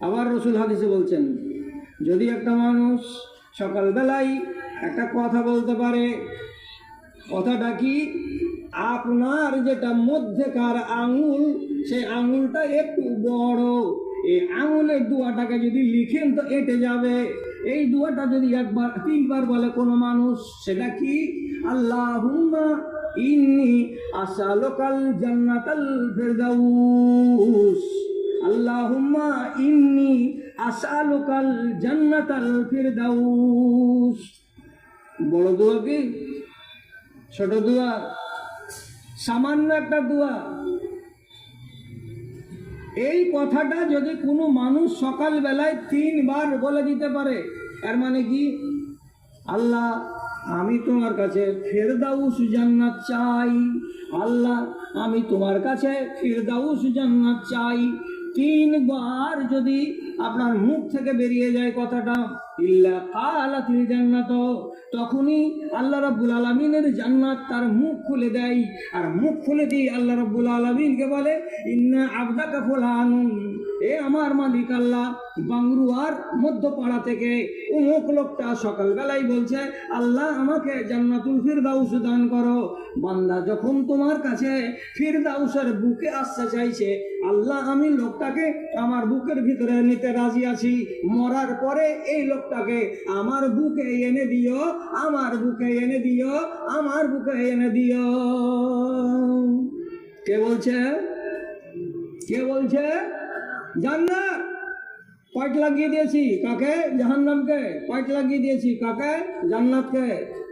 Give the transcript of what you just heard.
আবার রসুল হাদিসে বলছেন, যদি একটা মানুষ সকালবেলায় একটা কথা বলতে পারে, কথাটা কি? আপনার যেটা মধ্যেকার আঙুল, সেই আঙুলটা একটু বড়। এই আঙুলের দুয়াটাকে যদি লিখেন তো এঁটে যাবে। এই দুয়াটা যদি একবার, তিনবার বলে কোনো মানুষ, সেটা কি? আল্লাহুম্মা ইন্নি আসালুকাল জান্নাতাল ফিরদাউস। আল্লাহুম্মা ইন্নি আসালুকাল জান্নাতাল ফিরদাউস। বড় দোয়া কি? ছোট দোয়া? সামান্য একটা দোয়া? এই কথাটা যদি কোনো মানুষ সকালবেলায় তিনবার বলে দিতে পারে এর মানে কি? আল্লাহ, আমি তোমার কাছে ফেরদাউস জান্নাত চাই। আল্লাহ, আমি তোমার কাছে ফেরদাউস জান্নাত চাই। তিনবার যদি আপনার মুখ থেকে বেরিয়ে যায় কথাটা, ইল্লা কালাতিল জান্নাত, তখনই আল্লাহ রাব্বুল আলামিনের জান্নাত তার মুখ খুলে দেয়। আর মুখ খুলে দিয়ে আল্লাহ রাব্বুল আলামিনকে বলে, ইন্না আবদাকা ফুলানুন, এ আমার মালিক আল্লাহ বাংরুয়ার মধ্যপাড়া থেকে অমুক লোকটা সকালবেলায় বলছে, আল্লাহ আমাকে জান্নাতুল ফিরদাউস দান করো। বান্দা যখন তোমার কাছে ফিরদাউসের বুকে আসতে চাইছে, আল্লাহ, আমি লোকটাকে আমার বুকের ভিতরে নিতে রাজি আছি। মরার পরে এই লোকটাকে আমার বুকে এনে দিও, আমার বুকে এনে দিও, আমার বুকে এনে দিও। কে বলছে? কে বলছে? জান্নাত! पट लगी देसी काके जहन्नम के पट लगी देसी काके जन्नत के।